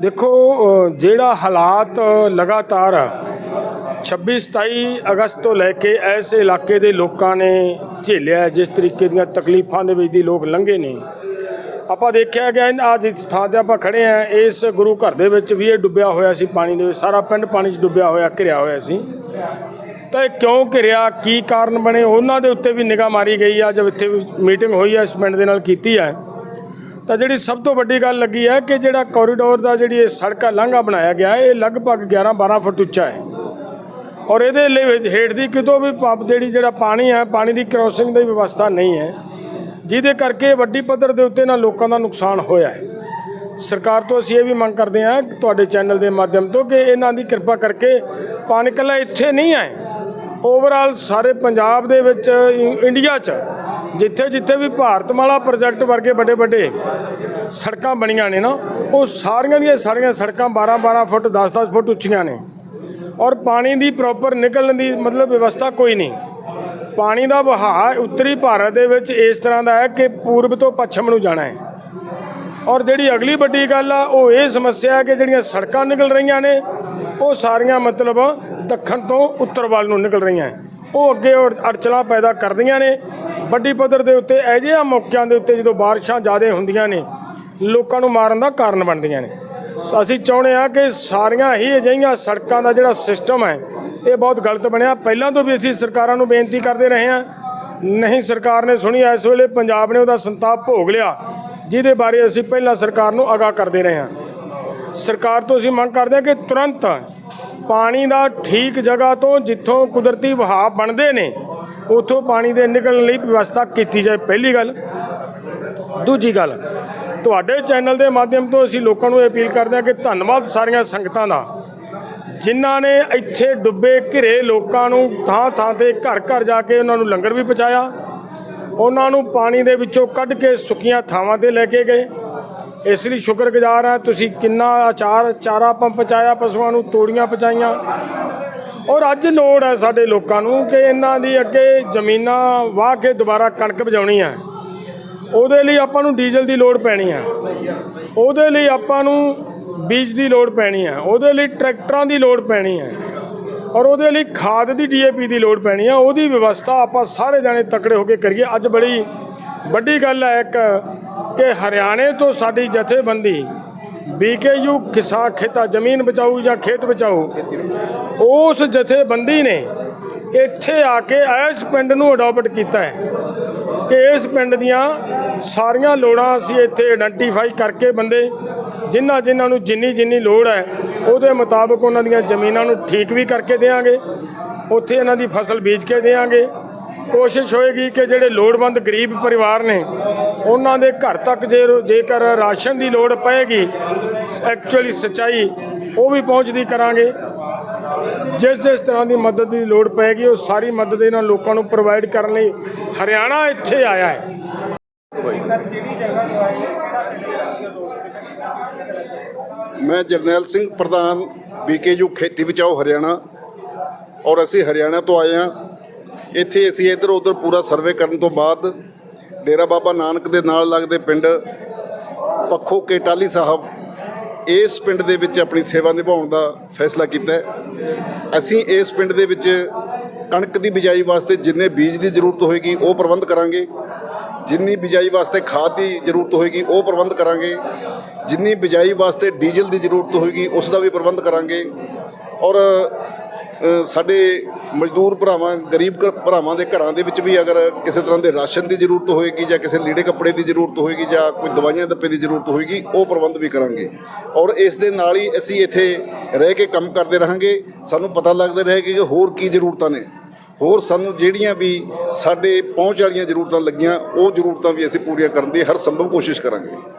ਦੇਖੋ ਜਿਹੜਾ ਹਾਲਾਤ ਲਗਾਤਾਰ 26 27 ਅਗਸਤ ਤੋਂ ਲੈ ਕੇ ਇਸ ਇਲਾਕੇ ਦੇ ਲੋਕਾਂ ਨੇ ਝੇਲਿਆ, ਜਿਸ ਤਰੀਕੇ ਦੀਆਂ ਤਕਲੀਫਾਂ ਦੇ ਵਿੱਚ ਦੀ ਲੋਕ ਲੰਘੇ ਨੇ। ਆਪਾਂ ਦੇਖਿਆ ਗਿਆ ਅੱਜ ਇਸ ਥਾਂ ਤੇ ਆਪਾਂ ਖੜੇ ਆ ਇਸ ਗੁਰੂ ਘਰ ਦੇ ਵਿੱਚ ਵੀ ਇਹ ਡੁੱਬਿਆ ਹੋਇਆ ਸੀ ਪਾਣੀ ਦੇ ਵਿੱਚ, ਸਾਰਾ ਪਿੰਡ ਪਾਣੀ 'ਚ ਡੁੱਬਿਆ ਹੋਇਆ, ਘਿਰਿਆ ਹੋਇਆ ਸੀ। ਤਾਂ ਇਹ ਕਿਉਂ ਘਿਰਿਆ, ਕੀ ਕਾਰਨ ਬਣੇ? ਉਹਨਾਂ ਦੇ ਉੱਤੇ ਵੀ ਨਿਗਾਹ ਮਾਰੀ ਗਈ ਆ, ਜਦ ਇੱਥੇ ਮੀਟਿੰਗ ਹੋਈ ਹੈ ਇਸ ਪਿੰਡ ਦੇ ਨਾਲ ਕੀਤੀ ਹੈ ਤਾਂ ਜਿਹੜੀ ਸਭ ਤੋਂ ਵੱਡੀ ਗੱਲ ਲੱਗੀ ਹੈ ਕਿ ਜਿਹੜਾ ਕੋਰੀਡੋਰ ਦਾ ਜਿਹੜੀ ਇਹ ਸੜਕਾ ਲਾਂਘਾ ਬਣਾਇਆ ਗਿਆ ਇਹ ਲਗਭਗ 11 12 ਫੁੱਟ ਉੱਚਾ ਹੈ। ਔਰ ਇਹਦੇ ਲਈ ਹੇਠ ਦੀ ਕਿਤੋਂ ਵੀ ਪੰਪ ਜਿਹੜੀ ਜਿਹੜਾ ਪਾਣੀ ਹੈ, ਪਾਣੀ ਦੀ ਕ੍ਰੋਸਿੰਗ ਦੀ ਵਿਵਸਥਾ ਨਹੀਂ ਹੈ, ਜਿਹਦੇ ਕਰਕੇ ਵੱਡੀ ਪੱਧਰ ਦੇ ਉੱਤੇ ਨਾ ਲੋਕਾਂ ਦਾ ਨੁਕਸਾਨ ਹੋਇਆ ਹੈ। ਸਰਕਾਰ ਤੋਂ ਅਸੀਂ ਇਹ ਵੀ ਮੰਗ ਕਰਦੇ ਹਾਂ ਤੁਹਾਡੇ ਚੈਨਲ ਦੇ ਮਾਧਿਅਮ ਤੋਂ ਕਿ ਇਹਨਾਂ ਦੀ ਕਿਰਪਾ ਕਰਕੇ ਪਾਣੀ ਇਕੱਲਾ ਇੱਥੇ ਨਹੀਂ ਹੈ। ਓਵਰਆਲ ਸਾਰੇ ਪੰਜਾਬ ਦੇ ਵਿੱਚ ਇੰਡੀਆ 'ਚ ਜਿੱਥੇ ਜਿੱਥੇ ਵੀ ਭਾਰਤਮਾਲਾ ਪ੍ਰੋਜੈਕਟ ਵਰਗੇ ਵੱਡੇ ਵੱਡੇ ਸੜਕਾਂ ਬਣੀਆਂ ਨੇ ਨਾ, ਉਹ ਸਾਰੀਆਂ ਦੀਆਂ ਸਾਰੀਆਂ ਸੜਕਾਂ 12 12 ਫੁੱਟ 10 10 ਫੁੱਟ ਉੱਚੀਆਂ ਨੇ। ਔਰ ਪਾਣੀ ਦੀ ਪ੍ਰੋਪਰ ਨਿਕਲਣ ਦੀ ਮਤਲਬ ਵਿਵਸਥਾ ਕੋਈ ਨਹੀਂ। ਪਾਣੀ ਦਾ ਵਹਾਅ ਉੱਤਰੀ ਭਾਰਤ ਦੇ ਵਿੱਚ ਇਸ ਤਰ੍ਹਾਂ ਦਾ ਹੈ ਕਿ ਪੂਰਬ ਤੋਂ ਪੱਛਮ ਨੂੰ ਜਾਣਾ ਹੈ। ਔਰ ਜਿਹੜੀ ਅਗਲੀ ਵੱਡੀ ਗੱਲ ਆ, ਉਹ ਇਹ ਸਮੱਸਿਆ ਹੈ ਕਿ ਜਿਹੜੀਆਂ ਸੜਕਾਂ ਨਿਕਲ ਰਹੀਆਂ ਨੇ, ਉਹ ਸਾਰੀਆਂ ਮਤਲਬ ਦੱਖਣ ਤੋਂ ਉੱਤਰ ਵੱਲ ਨੂੰ ਨਿਕਲ ਰਹੀਆਂ ਉਹ ਅੱਗੇ ਔਰ ਅੜਚਲਾਂ ਪੈਦਾ ਕਰਦੀਆਂ ਨੇ। ਵੱਡੀ ਪੱਧਰ ਦੇ ਉੱਤੇ ਅਜਿਹੇ ਮੌਕਿਆਂ ਦੇ ਉੱਤੇ ਜਦੋਂ ਬਾਰਿਸ਼ਾਂ ਜ਼ਿਆਦਾ ਹੁੰਦੀਆਂ ਨੇ, ਲੋਕਾਂ ਨੂੰ ਮਾਰਨ ਦਾ ਕਾਰਨ ਬਣਦੀਆਂ ਨੇ। ਸ- ਅਸੀਂ ਚਾਹੁੰਦੇ ਆ ਕਿ ਸਾਰੀਆਂ ਹੀ ਅਜਿਹੀਆਂ ਸੜਕਾਂ ਦਾ ਜਿਹੜਾ ਸਿਸਟਮ ਹੈ, ਇਹ ਬਹੁਤ ਗਲਤ ਬਣਿਆ। ਪਹਿਲਾਂ ਤੋਂ ਵੀ ਅਸੀਂ ਸਰਕਾਰਾਂ ਨੂੰ ਬੇਨਤੀ ਕਰਦੇ ਰਹੇ ਹਾਂ। ਨਹੀਂ, ਸਰਕਾਰ ਨੇ ਸੁਣੀ, ਇਸ ਵੇਲੇ ਪੰਜਾਬ ਨੇ ਉਹਦਾ ਸੰਤਾਪ ਭੋਗ ਲਿਆ, ਜਿਹਦੇ ਬਾਰੇ ਅਸੀਂ ਪਹਿਲਾਂ ਸਰਕਾਰ ਨੂੰ ਆਗਾਹ ਕਰਦੇ ਰਹੇ ਹਾਂ। ਸਰਕਾਰ ਤੋਂ ਅਸੀਂ ਮੰਗ ਕਰਦੇ ਹਾਂ ਕਿ ਤੁਰੰਤ ਪਾਣੀ ਦਾ ਠੀਕ ਜਗ੍ਹਾ ਤੋਂ ਜਿੱਥੋਂ ਕੁਦਰਤੀ ਵਹਾਅ ਬਣਦੇ ਨੇ ਉਥੋਂ ਪਾਣੀ ਦੇ ਨਿਕਲਣ ਲਈ ਵਿਵਸਥਾ ਕੀਤੀ ਜਾਏ, ਪਹਿਲੀ ਗੱਲ। ਦੂਜੀ ਗੱਲ, ਤੁਹਾਡੇ ਚੈਨਲ ਦੇ ਮਾਧਿਅਮ ਤੋਂ ਅਸੀਂ ਲੋਕਾਂ ਨੂੰ ਇਹ ਅਪੀਲ ਕਰਦੇ ਹਾਂ ਕਿ ਧੰਨਵਾਦ ਸਾਰੀਆਂ ਸੰਗਤਾਂ ਦਾ, ਜਿਨ੍ਹਾਂ ਨੇ ਇੱਥੇ ਡੁੱਬੇ ਘਿਰੇ ਲੋਕਾਂ ਨੂੰ ਥਾਂ ਥਾਂ ਤੇ ਘਰ ਘਰ ਜਾ ਕੇ ਉਹਨਾਂ ਨੂੰ ਲੰਗਰ ਵੀ ਪਹੁੰਚਾਇਆ, ਉਹਨਾਂ ਨੂੰ ਪਾਣੀ ਦੇ ਵਿੱਚੋਂ ਕੱਢ ਕੇ ਸੁੱਕੀਆਂ ਥਾਵਾਂ ਤੇ ਲੈ ਕੇ ਗਏ। ਇਸ ਲਈ ਸ਼ੁਕਰਗੁਜ਼ਾਰ ਹਾਂ, ਤੁਸੀਂ ਕਿੰਨਾ ਆਚਾਰ, ਚਾਰਾ ਪੰਪ ਪਹੁੰਚਾਇਆ, ਪਸ਼ੂਆਂ ਨੂੰ ਤੋੜੀਆਂ ਪਹੁੰਚਾਈਆਂ। ਔਰ ਅੱਜ ਲੋੜ ਹੈ ਸਾਡੇ ਲੋਕਾਂ ਨੂੰ ਕਿ ਇਹਨਾਂ ਦੀ ਅੱਗੇ ਜ਼ਮੀਨਾਂ ਵਾਹ ਕੇ ਦੁਬਾਰਾ ਕਣਕ ਬਜਾਉਣੀ ਹੈ। ਉਹਦੇ ਲਈ ਆਪਾਂ ਨੂੰ ਡੀਜ਼ਲ ਦੀ ਲੋੜ ਪੈਣੀ ਹੈ। ਉਹਦੇ ਲਈ ਆਪਾਂ ਨੂੰ ਬੀਜ ਦੀ ਲੋੜ ਪੈਣੀ ਹੈ। ਉਹਦੇ ਲਈ ਟਰੈਕਟਰਾਂ ਦੀ ਲੋੜ ਪੈਣੀ ਹੈ। ਔਰ ਉਹਦੇ ਲਈ ਖਾਦ ਦੀ ਡੀਏਪੀ ਦੀ ਲੋੜ ਪੈਣੀ ਹੈ। ਉਹਦੀ ਵਿਵਸਥਾ ਆਪਾਂ ਸਾਰੇ ਜਾਣੇ ਤਕੜੇ ਹੋ ਕੇ ਕਰੀਏ। ਅੱਜ ਬੜੀ ਵੱਡੀ ਗੱਲ ਹੈ ਇੱਕ ਕਿ ਹਰਿਆਣੇ ਤੋਂ ਸਾਡੀ ਜਥੇਬੰਦੀ ਬੀਕੇਯੂ ਕਿਸਾਨ ਖੇਤਾ, ਜ਼ਮੀਨ ਬਚਾਊ ਜਾਂ ਖੇਤ ਬਚਾਊ? ਉਸ ਜਥੇਬੰਦੀ ਨੇ ਇੱਥੇ ਆ ਕੇ ਇਸ ਪਿੰਡ ਨੂੰ ਅਡਾਪਟ ਕੀਤਾ ਹੈ ਕਿ ਇਸ ਪਿੰਡ ਦੀਆਂ ਸਾਰੀਆਂ ਲੋੜਾਂ ਅਸੀਂ ਇੱਥੇ ਆਇਡੈਂਟੀਫਾਈ ਕਰਕੇ ਬੰਦੇ, ਜਿਨ੍ਹਾਂ ਜਿਨ੍ਹਾਂ ਨੂੰ ਜਿੰਨੀ ਜਿੰਨੀ ਲੋੜ ਹੈ, ਉਹਦੇ ਮੁਤਾਬਕ ਉਹਨਾਂ ਦੀਆਂ ਜ਼ਮੀਨਾਂ ਨੂੰ ਠੀਕ ਵੀ ਕਰਕੇ ਦੇਵਾਂਗੇ ਉੱਥੇ ਇਹਨਾਂ ਦੀ ਫਸਲ ਬੀਜ ਕੇ ਦੇਵਾਂਗੇ ਕੋਸ਼ਿਸ਼ ਹੋਏਗੀ ਕਿ ਜਿਹੜੇ ਲੋੜਵੰਦ ਗਰੀਬ ਪਰਿਵਾਰ ਨੇ, ਉਹਨਾਂ ਦੇ ਘਰ ਤੱਕ ਜੇ ਜੇਕਰ ਰਾਸ਼ਨ ਦੀ ਲੋੜ ਪਏਗੀ ਐਕਚੁਅਲੀ ਸਚਾਈ ਉਹ ਵੀ ਪਹੁੰਚਦੀ ਕਰਾਂਗੇ। ਜਿਸ ਜਿਸ ਤਰ੍ਹਾਂ ਦੀ ਮਦਦ ਦੀ ਲੋੜ ਪਏਗੀ, ਉਹ ਸਾਰੀ ਮਦਦ ਇਹਨਾਂ ਲੋਕਾਂ ਨੂੰ ਪ੍ਰੋਵਾਈਡ ਕਰਨ ਲਈ ਹਰਿਆਣਾ ਇੱਥੇ ਆਇਆ ਹੈ। ਮੈਂ ਜਰਨੈਲ ਸਿੰਘ ਪ੍ਰਧਾਨ, ਬੀਕੇਯੂ ਖੇਤੀ ਬਚਾਓ ਹਰਿਆਣਾ ਔਰ ਅਸੀਂ ਹਰਿਆਣਾ ਤੋਂ ਆਏ ਹਾਂ। ਇੱਥੇ ਅਸੀਂ ਇੱਧਰ ਉੱਧਰ ਪੂਰਾ ਸਰਵੇ ਕਰਨ ਤੋਂ ਬਾਅਦ ਡੇਰਾ ਬਾਬਾ ਨਾਨਕ ਦੇ ਨਾਲ ਲੱਗਦੇ ਪਿੰਡ ਪੱਖੋ ਕੇਟਾਲੀ ਸਾਹਿਬ, ਇਸ ਪਿੰਡ ਦੇ ਵਿੱਚ ਆਪਣੀ ਸੇਵਾ ਨਿਭਾਉਣ ਦਾ ਫੈਸਲਾ ਕੀਤਾ ਹੈ। ਅਸੀਂ ਇਸ ਪਿੰਡ ਦੇ ਵਿੱਚ ਕਣਕ ਦੀ ਬਿਜਾਈ ਵਾਸਤੇ ਜਿੰਨੇ ਬੀਜ ਦੀ ਜ਼ਰੂਰਤ ਹੋਏਗੀ ਉਹ ਪ੍ਰਬੰਧ ਕਰਾਂਗੇ। ਜਿੰਨੀ ਬਿਜਾਈ ਵਾਸਤੇ ਖਾਦ ਦੀ ਜ਼ਰੂਰਤ ਹੋਏਗੀ ਉਹ ਪ੍ਰਬੰਧ ਕਰਾਂਗੇ। ਜਿੰਨੀ ਬਿਜਾਈ ਵਾਸਤੇ ਡੀਜ਼ਲ ਦੀ ਜ਼ਰੂਰਤ ਹੋਏਗੀ ਉਸ ਦਾ ਵੀ ਪ੍ਰਬੰਧ ਕਰਾਂਗੇ। ਔਰ ਸਾਡੇ ਮਜ਼ਦੂਰ ਭਰਾਵਾਂ, ਗਰੀਬ ਘ- ਭਰਾਵਾਂ ਦੇ ਘਰਾਂ ਦੇ ਵਿੱਚ ਵੀ ਅਗਰ ਕਿਸੇ ਤਰ੍ਹਾਂ ਦੇ ਰਾਸ਼ਨ ਦੀ ਜ਼ਰੂਰਤ ਹੋਏਗੀ ਜਾਂ ਕਿਸੇ ਲੀੜੇ ਕੱਪੜੇ ਦੀ ਜ਼ਰੂਰਤ ਹੋਏਗੀ ਜਾਂ ਕੋਈ ਦਵਾਈਆਂ ਦੱਪੇ ਦੀ ਜ਼ਰੂਰਤ ਹੋਏਗੀ, ਉਹ ਪ੍ਰਬੰਧ ਵੀ ਕਰਾਂਗੇ। ਔਰ ਇਸ ਦੇ ਨਾਲ ਹੀ ਅਸੀਂ ਇੱਥੇ ਰਹਿ ਕੇ ਕੰਮ ਕਰਦੇ ਰਹਾਂਗੇ। ਸਾਨੂੰ ਪਤਾ ਲੱਗਦਾ ਰਹੇਗਾ ਕਿ ਹੋਰ ਕੀ ਜ਼ਰੂਰਤਾਂ ਨੇ। ਹੋਰ ਸਾਨੂੰ ਜਿਹੜੀਆਂ ਵੀ ਸਾਡੇ ਪਹੁੰਚ ਵਾਲੀਆਂ ਜ਼ਰੂਰਤਾਂ ਲੱਗੀਆਂ, ਉਹ ਜ਼ਰੂਰਤਾਂ ਵੀ ਅਸੀਂ ਪੂਰੀਆਂ ਕਰਨ ਦੀ ਹਰ ਸੰਭਵ ਕੋਸ਼ਿਸ਼ ਕਰਾਂਗੇ।